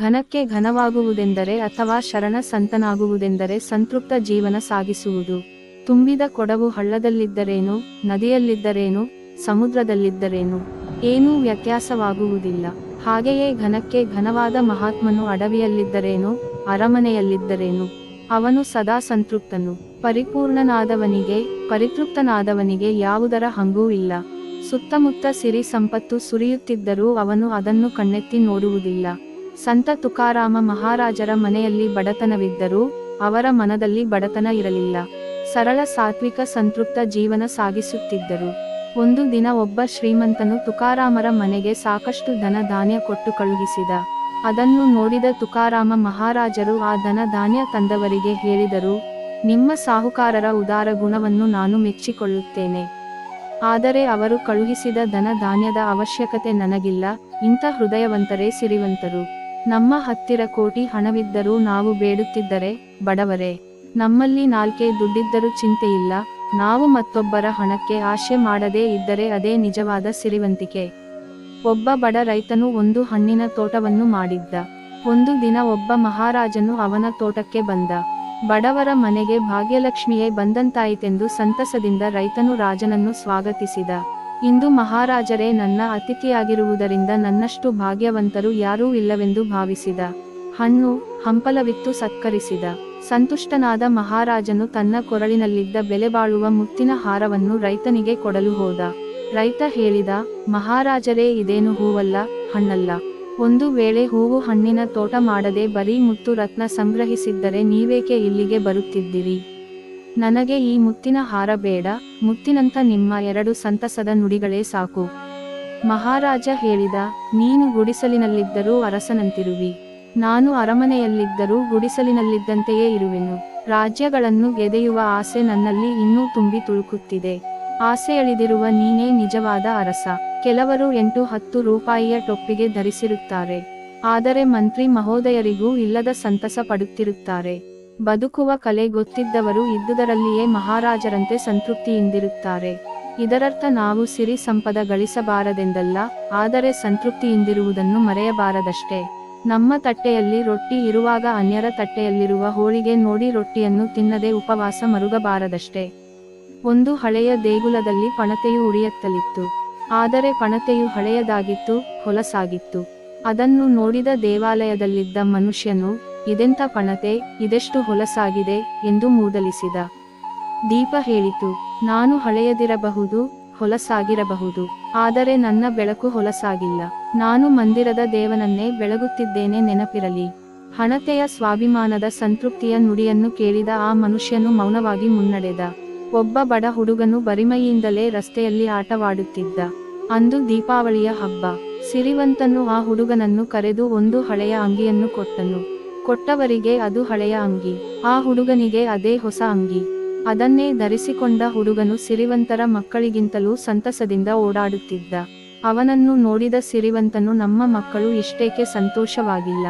ಘನಕ್ಕೆ ಘನವಾಗುವುದೆಂದರೆ ಅಥವಾ ಶರಣ ಸಂತನಾಗುವುದೆಂದರೆ ಸಂತೃಪ್ತ ಜೀವನ ಸಾಗಿಸುವುದು. ತುಂಬಿದ ಕೊಡವು ಹಳ್ಳದಲ್ಲಿದ್ದರೇನು, ನದಿಯಲ್ಲಿದ್ದರೇನು, ಸಮುದ್ರದಲ್ಲಿದ್ದರೇನು, ಏನೂ ವ್ಯತ್ಯಾಸವಾಗುವುದಿಲ್ಲ. ಹಾಗೆಯೇ ಘನಕ್ಕೆ ಘನವಾದ ಮಹಾತ್ಮನು ಅಡವಿಯಲ್ಲಿದ್ದರೇನು, ಅರಮನೆಯಲ್ಲಿದ್ದರೇನು, ಅವನು ಸದಾ ಸಂತೃಪ್ತನು. ಪರಿಪೂರ್ಣನಾದವನಿಗೆ, ಪರಿತೃಪ್ತನಾದವನಿಗೆ ಯಾವುದರ ಹಂಗೂ ಇಲ್ಲ. ಸುತ್ತಮುತ್ತ ಸಿರಿ ಸಂಪತ್ತು ಸುರಿಯುತ್ತಿದ್ದರೂ ಅವನು ಅದನ್ನು ಕಣ್ಣೆತ್ತಿ ನೋಡುವುದಿಲ್ಲ. ಸಂತ ತುಕಾರಾಮ ಮಹಾರಾಜರ ಮನೆಯಲ್ಲಿ ಬಡತನವಿದ್ದರೂ ಅವರ ಮನದಲ್ಲಿ ಬಡತನ ಇರಲಿಲ್ಲ. ಸರಳ ಸಾತ್ವಿಕ ಸಂತೃಪ್ತ ಜೀವನ ಸಾಗಿಸುತ್ತಿದ್ದರು. ಒಂದು ದಿನ ಒಬ್ಬ ಶ್ರೀಮಂತನು ತುಕಾರಾಮರ ಮನೆಗೆ ಸಾಕಷ್ಟು ಧನ ಧಾನ್ಯ ಕೊಟ್ಟು ಕಳುಹಿಸಿದ. ಅದನ್ನು ನೋಡಿದ ತುಕಾರಾಮ ಮಹಾರಾಜರು ಆ ಧನ ಧಾನ್ಯ ತಂದವರಿಗೆ ಹೇಳಿದರು, ನಿಮ್ಮ ಸಾಹುಕಾರರ ಉದಾರ ಗುಣವನ್ನು ನಾನು ಮೆಚ್ಚಿಕೊಳ್ಳುತ್ತೇನೆ. ಆದರೆ ಅವರು ಕಳುಹಿಸಿದ ಧನ ಧಾನ್ಯದ ಅವಶ್ಯಕತೆ ನನಗಿಲ್ಲ, ಇಂಥ ಹೃದಯವಂತರೇ ಸಿರಿವಂತರು. ನಮ್ಮ ಹತ್ತಿರ ಕೋಟಿ ಹಣವಿದ್ದರೂ ನಾವು ಬೇಡುತ್ತಿದ್ದರೆ, ಬಡವರೇ, ನಮ್ಮಲ್ಲಿ ನಾಲ್ಕೇ ದುಡ್ಡಿದ್ದರೂ ಚಿಂತೆಯಿಲ್ಲ, ನಾವು ಮತ್ತೊಬ್ಬರ ಹಣಕ್ಕೆ ಆಶೆ ಮಾಡದೇ ಇದ್ದರೆ ಅದೇ ನಿಜವಾದ ಸಿರಿವಂತಿಕೆ. ಒಬ್ಬ ಬಡ ರೈತನು ಒಂದು ಹಣ್ಣಿನ ತೋಟವನ್ನು ಮಾಡಿದ್ದ. ಒಂದು ದಿನ ಒಬ್ಬ ಮಹಾರಾಜನು ಅವನ ತೋಟಕ್ಕೆ ಬಂದ. ಬಡವರ ಮನೆಗೆ ಭಾಗ್ಯಲಕ್ಷ್ಮಿಯೇ ಬಂದಂತಾಯಿತೆಂದು ಸಂತಸದಿಂದ ರೈತನು ರಾಜನನ್ನು ಸ್ವಾಗತಿಸಿದ. ಇಂದು ಮಹಾರಾಜರೇ ನನ್ನ ಅತಿಥಿಯಾಗಿರುವುದರಿಂದ ನನ್ನಷ್ಟು ಭಾಗ್ಯವಂತರು ಯಾರೂ ಇಲ್ಲವೆಂದು ಭಾವಿಸಿದ. ಹಣ್ಣು, ಹಂಪಲವಿತ್ತು ಸತ್ಕರಿಸಿದ. ಸಂತುಷ್ಟನಾದ ಮಹಾರಾಜನು ತನ್ನ ಕೊರಳಿನಲ್ಲಿದ್ದ ಬೆಲೆಬಾಳುವ ಮುತ್ತಿನ ಹಾರವನ್ನು ರೈತನಿಗೆ ಕೊಡಲು ಹೋದ. ರೈತ ಹೇಳಿದ, ಮಹಾರಾಜರೇ, ಇದೇನು ಹೂವಲ್ಲ, ಹಣ್ಣಲ್ಲ. ಒಂದು ವೇಳೆ ಹೂವು ಹಣ್ಣಿನ ತೋಟ ಮಾಡದೆ ಬರೀ ಮುತ್ತು ರತ್ನ ಸಂಗ್ರಹಿಸಿದ್ದರೆ ನೀವೇಕೆ ಇಲ್ಲಿಗೆ ಬರುತ್ತಿದ್ದಿರಿ? ನನಗೆ ಈ ಮುತ್ತಿನ ಹಾರ ಬೇಡ ಮುತ್ತಿನಂಥ ನಿಮ್ಮ ಎರಡು ಸಂತಸದ ನುಡಿಗಳೇ ಸಾಕು. ಮಹಾರಾಜ ಹೇಳಿದ, ನೀನು ಗುಡಿಸಲಿನಲ್ಲಿದ್ದರೂ ಅರಸನಂತಿರುವಿ. ನಾನು ಅರಮನೆಯಲ್ಲಿದ್ದರೂ ಗುಡಿಸಲಿನಲ್ಲಿದ್ದಂತೆಯೇ ಇರುವೆನು. ರಾಜ್ಯಗಳನ್ನು ಗೆದೆಯುವ ಆಸೆ ನನ್ನಲ್ಲಿ ಇನ್ನೂ ತುಂಬಿ ತುಳುಕುತ್ತಿದೆ. ಆಸೆ ಎಳೆದಿರುವ ನೀನೇ ನಿಜವಾದ ಅರಸ. ಕೆಲವರು ಎಂಟು ಹತ್ತು ರೂಪಾಯಿಯ ಟೊಪ್ಪಿಗೆ ಧರಿಸಿರುತ್ತಾರೆ. ಆದರೆ ಮಂತ್ರಿ ಮಹೋದಯರಿಗೂ ಇಲ್ಲದ ಸಂತಸ ಪಡುತ್ತಿರುತ್ತಾರೆ. ಬದುಕುವ ಕಲೆ ಗೊತ್ತಿದ್ದವರು ಇದ್ದುದರಲ್ಲಿಯೇ ಮಹಾರಾಜರಂತೆ ಸಂತೃಪ್ತಿಯಿಂದಿರುತ್ತಾರೆ. ಇದರರ್ಥ ನಾವು ಸಿರಿ ಸಂಪದ ಗಳಿಸಬಾರದೆಂದಲ್ಲ, ಆದರೆ ಸಂತೃಪ್ತಿಯಿಂದಿರುವುದನ್ನು ಮರೆಯಬಾರದಷ್ಟೇ. ನಮ್ಮ ತಟ್ಟೆಯಲ್ಲಿ ರೊಟ್ಟಿ ಇರುವಾಗ ಅನ್ಯರ ತಟ್ಟೆಯಲ್ಲಿರುವ ಹೋಳಿಗೆ ನೋಡಿ ರೊಟ್ಟಿಯನ್ನು ತಿನ್ನದೆ ಉಪವಾಸ ಮರುಗಬಾರದಷ್ಟೇ. ಒಂದು ಹಳೆಯ ದೇಗುಲದಲ್ಲಿ ಪಣತೆಯು ಉರಿಯತ್ತಲಿತ್ತು. ಆದರೆ ಪಣತೆಯು ಹಳೆಯದಾಗಿತ್ತು, ಹೊಲಸಾಗಿತ್ತು. ಅದನ್ನು ನೋಡಿದ ದೇವಾಲಯದಲ್ಲಿದ್ದ ಮನುಷ್ಯನು ಇದೆಂಥ ಪಣತೆ, ಇದೆಷ್ಟು ಹೊಲಸಾಗಿದೆ ಎಂದು ಮೂದಲಿಸಿದ. ದೀಪ ಹೇಳಿತು, ನಾನು ಹಳೆಯದಿರಬಹುದು, ಹೊಲಸಾಗಿರಬಹುದು, ಆದರೆ ನನ್ನ ಬೆಳಕು ಹೊಲಸಾಗಿಲ್ಲ. ನಾನು ಮಂದಿರದ ದೇವನನ್ನೇ ಬೆಳಗುತ್ತಿದ್ದೇನೆ ನೆನಪಿರಲಿ. ಹಣತೆಯ ಸ್ವಾಭಿಮಾನದ ಸಂತೃಪ್ತಿಯ ನುಡಿಯನ್ನು ಕೇಳಿದ ಆ ಮನುಷ್ಯನು ಮೌನವಾಗಿ ಮುನ್ನಡೆದ. ಒಬ್ಬ ಬಡ ಹುಡುಗನು ಬರಿಮೈಯಿಂದಲೇ ರಸ್ತೆಯಲ್ಲಿ ಆಟವಾಡುತ್ತಿದ್ದ. ಅಂದು ದೀಪಾವಳಿಯ ಹಬ್ಬ. ಸಿರಿವಂತನು ಆ ಹುಡುಗನನ್ನು ಕರೆದು ಒಂದು ಹಳೆಯ ಅಂಗಿಯನ್ನು ಕೊಟ್ಟನು. ಕೊಟ್ಟವರಿಗೆ ಅದು ಹಳೆಯ ಅಂಗಿ. ಆ ಹುಡುಗನಿಗೆ ಅದೇ ಹೊಸ ಅಂಗಿ. ಅದನ್ನೇ ಧರಿಸಿಕೊಂಡ ಹುಡುಗನು ಸಿರಿವಂತರ ಮಕ್ಕಳಿಗಿಂತಲೂ ಸಂತಸದಿಂದ ಓಡಾಡುತ್ತಿದ್ದ. ಅವನನ್ನು ನೋಡಿದ ಸಿರಿವಂತನು, ನಮ್ಮ ಮಕ್ಕಳು ಇಷ್ಟೇಕೆ ಸಂತೋಷವಾಗಿಲ್ಲ?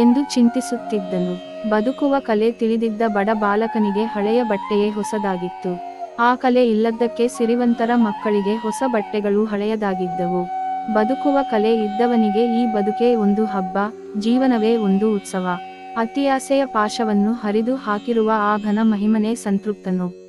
ಎಂದು ಚಿಂತಿಸುತ್ತಿದ್ದನು. ಬದುಕುವ ಕಲೆ ತಿಳಿದಿದ್ದ ಬಡ ಬಾಲಕನಿಗೆ ಹಳೆಯ ಬಟ್ಟೆಯೇ ಹೊಸದಾಗಿತ್ತು. ಆ ಕಲೆ ಇಲ್ಲದ್ದಕ್ಕೆ ಸಿರಿವಂತರ ಮಕ್ಕಳಿಗೆ ಹೊಸ ಬಟ್ಟೆಗಳು ಹಳೆಯದಾಗಿದ್ದವು. ಬದುಕುವ ಕಲೆ ಇದ್ದವನಿಗೆ ಈ ಬದುಕೇ ಒಂದು ಹಬ್ಬ, ಜೀವನವೇ ಒಂದು ಉತ್ಸವ. ಅತಿಯಾಸೆಯ ಪಾಶವನ್ನು ಹರಿದು ಹಾಕಿರುವ ಆ ಘನ ಮಹಿಮನೇ ಸಂತೃಪ್ತನು.